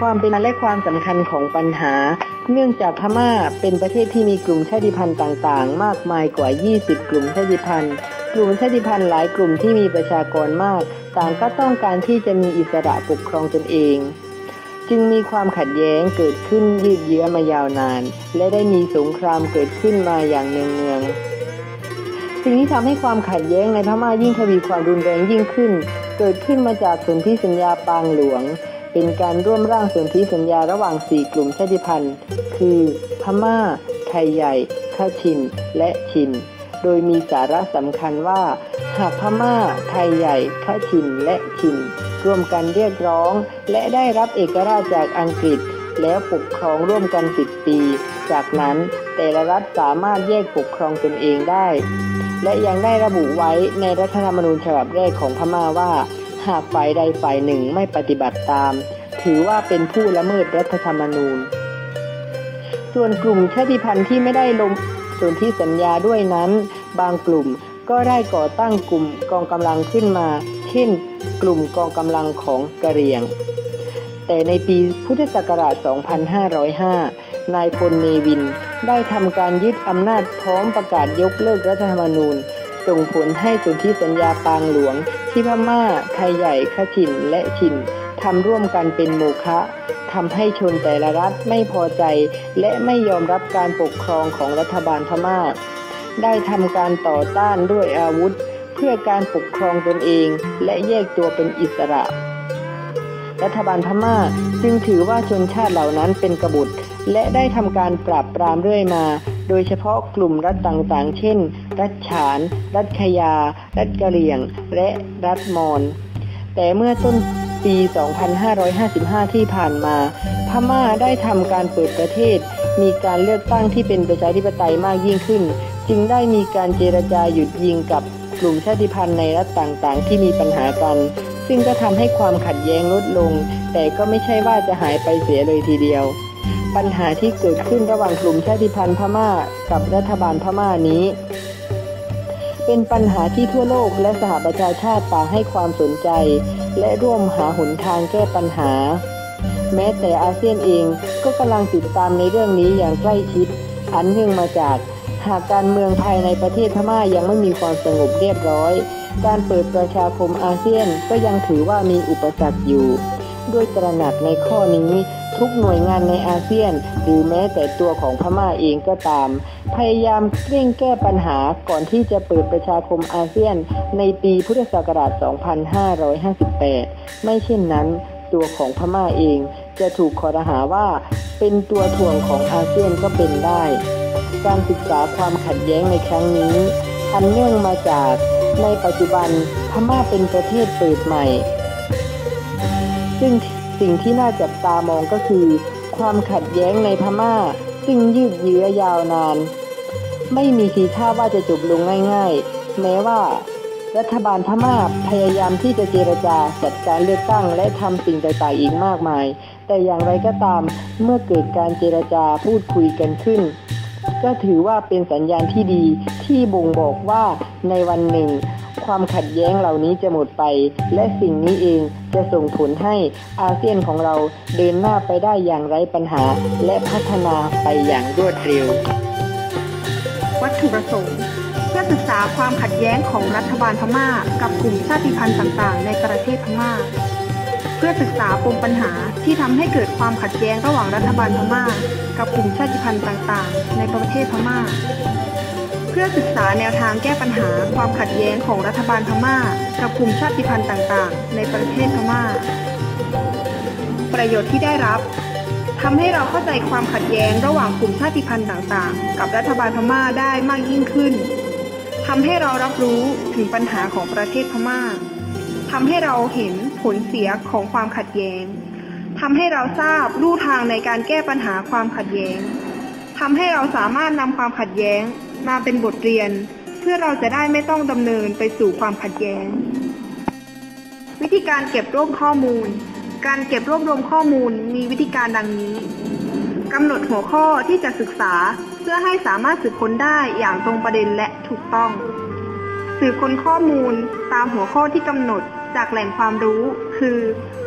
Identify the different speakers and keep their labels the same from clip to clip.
Speaker 1: ความเป็นมาและความสำคัญของปัญหา เนื่องจากพม่าเป็นประเทศที่มีกลุ่มชาติพันธุ์ต่างๆ มากมายกว่า 20 กลุ่มชาติพันธุ์ กลุ่มชาติพันธุ์หลายกลุ่มที่มีประชากรมาก ต่างก็ต้องการที่จะมีอิสระปกครองตนเอง จึงมีความขัดแย้งเกิดขึ้นยืดเยื้อมายาวนาน และได้มีสงครามเกิดขึ้นมาอย่างเนืองๆสิ่งที่ทำให้ความขัดแย้งในพม่ายิ่งทวีความรุนแรงยิ่งขึ้น เกิดขึ้นมาจากสนธิสัญญาปางหลวง เป็นการร่วมร่างสนธิสัญญาระหว่าง 4 กลุ่มชาติพันธุ์ คือ พม่า ไทยใหญ่ข้าชิน และชิน โดยมีสาระสำคัญว่า หากพม่า ไทยใหญ่ข้าชิน และชิน ร่วมกันเรียกร้อง และได้รับเอกราชจากอังกฤษ แล้วปกครองร่วมกัน 10 ปี จากนั้นแต่ละรัฐสามารถแยกปกครองตนเองได้ และยังได้ระบุไว้ในรัฐธรรมนูญฉบับแรกของพม่าว่า หากฝ่ายใดฝ่ายหนึ่งไม่ปฏิบัติตาม ถือว่าเป็นผู้ละเมิดรัฐธรรมนูญ ส่วนกลุ่มชาติพันธุ์ที่ไม่ได้ลงส่วนที่สัญญาด้วยนั้น บางกลุ่มก็ได้ก่อตั้งกลุ่มกองกำลังขึ้นมา เช่น กลุ่มกองกำลังของกะเหรี่ยง แต่ในปีพุทธศักราช 2505 นายพลเนวินได้ทำการยึดอำนาจพร้อมประกาศยกเลิกรัฐธรรมนูญ ส่งผลให้สนธิสัญญาปางหลวง ที่พม่าไทยใหญ่ขชินและชินทำร่วมกันเป็นโมฆะทำให้ชนแต่ละรัฐไม่พอใจ และไม่ยอมรับการปกครองของรัฐบาลพม่า ได้ทำการต่อต้านด้วยอาวุธ เพื่อการปกครองตนเอง และแยกตัวเป็นอิสระ รัฐบาลพม่าจึงถือว่าชนชาติเหล่านั้นเป็นกบฏและได้ทำการปราบปรามเรื่อยมา โดยเฉพาะกลุ่มรัฐต่างๆ เช่น รัฐฉาน รัฐขยา รัฐกะเหรี่ยง และรัฐมอญแต่เมื่อต้นปี 2555 ที่ผ่านมา พม่าได้ทำการเปิดประเทศ มีการเลือกตั้งที่เป็นประชาธิปไตยมากยิ่งขึ้น จึงได้มีการเจรจาหยุดยิงกับกลุ่มชาติพันธุ์ในรัฐต่างๆ ที่มีปัญหากัน ซึ่งก็ทำให้ความขัดแย้งลดลง แต่ก็ไม่ใช่ว่าจะหายไปเสียเลยทีเดียว ปัญหาที่เกิดขึ้นระหว่างกลุ่มชาติพันธุ์พม่ากับรัฐบาลพม่านี้ เป็นปัญหาที่ทั่วโลกและสหประชาชาติต่างให้ความสนใจ และร่วมหาหนทางแก้ปัญหา แม้แต่อาเซียนเองก็กำลังติดตามในเรื่องนี้อย่างใกล้ชิด อันเนื่องมาจากหากการเมืองภายในประเทศพม่ายังไม่มีความสงบเรียบร้อย การเปิดประชาคมอาเซียนก็ยังถือว่ามีอุปสรรคอยู่ ด้วยตระหนักในข้อนี้ ทุกหน่วยงานในอาเซียน หรือแม้แต่ตัวของพม่าเองก็ตาม พยายามเร่งแก้ปัญหาก่อนที่จะเปิดประชาคมอาเซียน ในปีพุทธศักราช 2558 ไม่เช่นนั้น ตัวของพม่าเองจะถูกขอรหาว่าเป็นตัวถ่วงของอาเซียนก็เป็นได้ การศึกษาความขัดแย้งในครั้งนี้ อันเนื่องมาจากในปัจจุบันพม่าเป็นประเทศเปิดใหม่ ซึ่ง สิ่งที่น่าจับตามองก็คือ ความขัดแย้งในพม่า ซึ่งยืดเยื้อยาวนาน ไม่มีทีท่าว่าจะจบลงง่ายๆ แม้ว่า รัฐบาลพม่าพยายามที่จะเจรจาจัดการเลือกตั้งและทำสิ่งต่างๆอีกมากมาย แต่อย่างไรก็ตามเมื่อเกิดการเจรจาพูดคุยกันขึ้น ก็ถือว่าเป็นสัญญาณที่ดีที่บ่งบอกว่าในวันหนึ่ง ความขัดแย้งเหล่านี้จะหมดไป และสิ่งนี้เองจะส่งผลให้อาเซียนของเราเดินหน้าไปได้อย่างไร้ปัญหา และพัฒนาไปอย่างรวดเร็ว
Speaker 2: วัตถุประสงค์ เพื่อศึกษาความขัดแย้งของรัฐบาลพม่า กับกลุ่มชาติพันธุ์ต่างๆ ในประเทศพม่า เพื่อศึกษาปมปัญหาที่ทำให้เกิดความขัดแย้งระหว่างรัฐบาลพม่า กับกลุ่มชาติพันธุ์ต่างๆ ในประเทศพม่า เพื่อศึกษาแนวทางแก้ปัญหาความขัดแย้งของรัฐบาลพม่า กับกลุ่มชาติพันธุ์ต่างๆ ในประเทศพม่า ประโยชน์ที่ได้รับทำให้เราเข้าใจความขัดแย้งระหว่างกลุ่มชาติพันธุ์ต่างๆ กับรัฐบาลพม่าได้มากยิ่งขึ้นทำให้เรารับรู้ถึงปัญหาของประเทศพม่าทำให้เราเห็นผลเสียของความขัดแย้งทำให้เราทราบลู่ทางในการแก้ปัญหาความขัดแย้งทำให้เราสามารถนำความขัดแย้ง มาเป็นบทเรียน เพื่อเราจะได้ไม่ต้องดำเนินไปสู่ความขัดแย้ง วิธีการเก็บรวบข้อมูล การเก็บรวบรวมข้อมูลมีวิธีการดังนี้กำหนดหัวข้อที่จะศึกษาเพื่อให้สามารถสืบค้นได้อย่างตรงประเด็นและถูกต้อง สืบค้นข้อมูลตามหัวข้อที่กำหนดจากแหล่งความรู้ คือ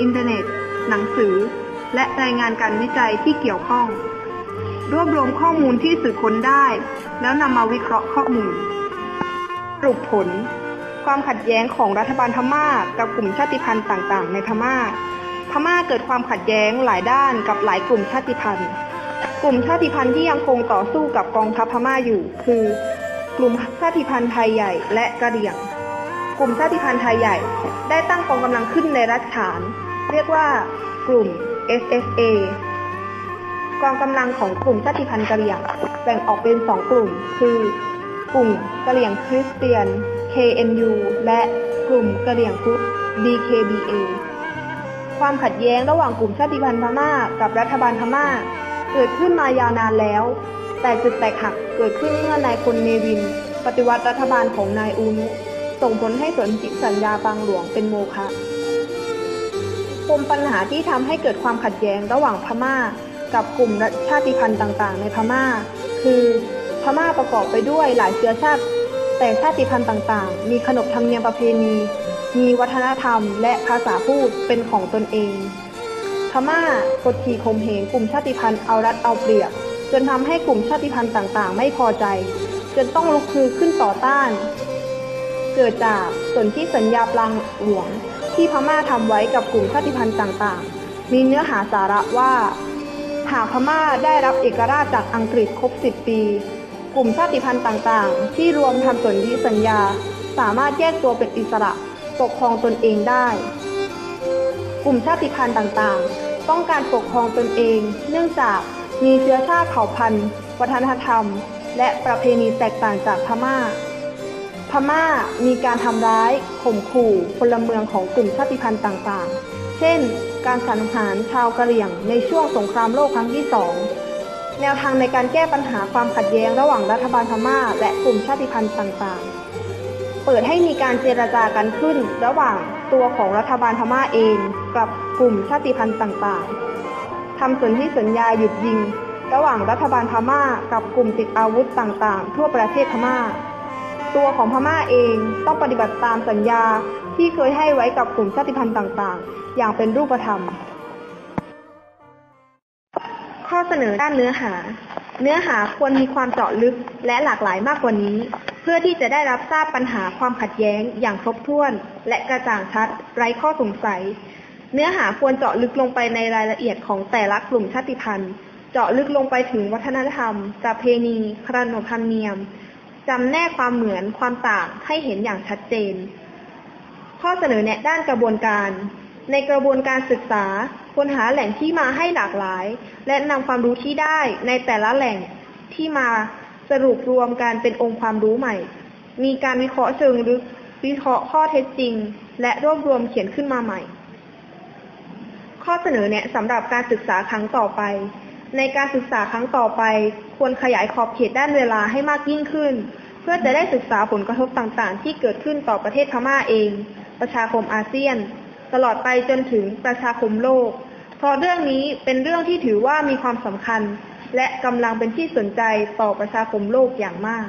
Speaker 2: อินเทอร์เน็ต หนังสือ และรายงานการวิจัยที่เกี่ยวข้อง รวบรวมข้อมูลที่สืบค้นได้ แล้วนำมาวิเคราะห์ข้อมูลสรุปผล ความขัดแย้งของรัฐบาลพม่ากับกลุ่มชาติพันธุ์ต่างๆ ในพม่า พม่าเกิดความขัดแย้งหลายด้านกับหลายกลุ่มชาติพันธุ์ กลุ่มชาติพันธุ์ที่ยังคงต่อสู้กับกองทัพพม่าอยู่ คือกลุ่มชาติพันธุ์ไทยใหญ่และกะเหรี่ยง กลุ่มชาติพันธุ์ไทยใหญ่ ได้ตั้งกองกำลังขึ้นในรัฐฉาน เรียกว่ากลุ่ม SSA กองกำลังของกลุ่มชาติพันธุ์กะเหรี่ยงแบ่งออกเป็นสองกลุ่ม คือกลุ่มกะเหรี่ยงคริสเตียน KNU และกลุ่มกะเหรี่ยงพุทธ DKBA ความขัดแย้งระหว่างกลุ่มชาติพันธุ์พม่ากับรัฐบาลพม่า เกิดขึ้นมายาวนานแล้ว แต่จุดแตกหักเกิดขึ้นเมื่อนายพลเนวิน ปฏิวัติรัฐบาลของนายอูนุส่งผลให้สนธิสัญญาบางหลวงเป็นโมฆะปมปัญหาที่ทำให้เกิดความขัดแย้งระหว่างพม่า กับกลุ่มชาติพันธุ์ต่างๆ ในพม่า คือพม่าประกอบไปด้วยหลายเชื้อชาติ แต่ชาติพันธุ์ต่างๆ มีขนบธรรมเนียมประเพณี มีวัฒนธรรมและภาษาพูดเป็นของตนเอง พม่ากดขี่ข่มเหงกลุ่มชาติพันธุ์เอารัดเอาเปรียบ จนทำให้กลุ่มชาติพันธุ์ต่างๆ ไม่พอใจ จนต้องลุกคือขึ้นต่อต้าน เกิดจากสนธิสัญญาปลางหลวงที่พม่าทำไว้กับกลุ่มชาติพันธุ์ต่างๆ มีเนื้อหาสาระว่า หากพม่าได้รับเอกราชจากอังกฤษครบ 10 ปี กลุ่มชาติพันธุ์ต่างๆ ที่รวมทำสนธิสัญญา สามารถแยกตัวเป็นอิสระปกครองตนเองได้ กลุ่มชาติพันธุ์ต่างๆ ต้องการปกครองตนเอง เนื่องจากมีเชื้อชาติเผ่าพันธุ์ วัฒนธรรม และประเพณีแตกต่างจากพม่า พม่ามีการทำร้ายข่มขู่พลเมืองของกลุ่มชาติพันธุ์ต่างๆ เช่น การสังหารชาวกะเหรี่ยงในช่วงสงครามโลกครั้งที่สองแนวทางในการแก้ปัญหาความขัดแย้งระหว่างรัฐบาลพม่า และกลุ่มชาติพันธุ์ต่างๆ เปิดให้มีการเจรจากันขึ้นระหว่างตัวของรัฐบาลพม่าเองกับกลุ่มชาติพันธุ์ต่างๆทำสนธิสัญญาหยุดยิง ระหว่างรัฐบาลพม่ากับกลุ่มติดอาวุธต่างๆ ทั่วประเทศพม่า ตัวของพม่าเองต้องปฏิบัติตามสัญญา ที่เคยให้ไว้กับกลุ่มชาติพันธุ์ต่างๆ อย่างเป็นรูปธรรม ข้อเสนอด้านเนื้อหา เนื้อหาควรมีความเจาะลึกและหลากหลายมากกว่านี้ เพื่อที่จะได้รับทราบปัญหาความขัดแย้ง อย่างครบถ้วน และกระจ่างชัด ไร้ข้อสงสัย เนื้อหาควรเจาะลึกลงไปในรายละเอียดของแต่ละกลุ่มชาติพันธุ์ เจาะลึกลงไปถึงวัฒนธรรมประเพณีขนบธรรมเนียมจำแนกความเหมือนความต่างให้เห็นอย่างชัดเจน ข้อเสนอแนะด้านกระบวนการ ในกระบวนการศึกษาควรหาแหล่งที่มาให้หลากหลาย และนำความรู้ที่ได้ในแต่ละแหล่งที่มาสรุปรวมกันเป็นองค์ความรู้ใหม่ มีการวิเคราะห์เชิงลึก วิเคราะห์ข้อเท็จจริง และรวบรวมเขียนขึ้นมาใหม่ ข้อเสนอแนะสำหรับการศึกษาครั้งต่อไป ในการศึกษาครั้งต่อไป ควรขยายขอบเขตด้านเวลาให้มากยิ่งขึ้น เพื่อจะได้ศึกษาผลกระทบต่างๆ ที่เกิดขึ้นต่อประเทศพม่าเอง ประชาคมอาเซียน ตลอดไปจนถึงประชาคมโลก เพราะเรื่องนี้เป็นเรื่องที่ถือว่ามีความสำคัญ และกำลังเป็นที่สนใจต่อประชาคมโลกอย่างมาก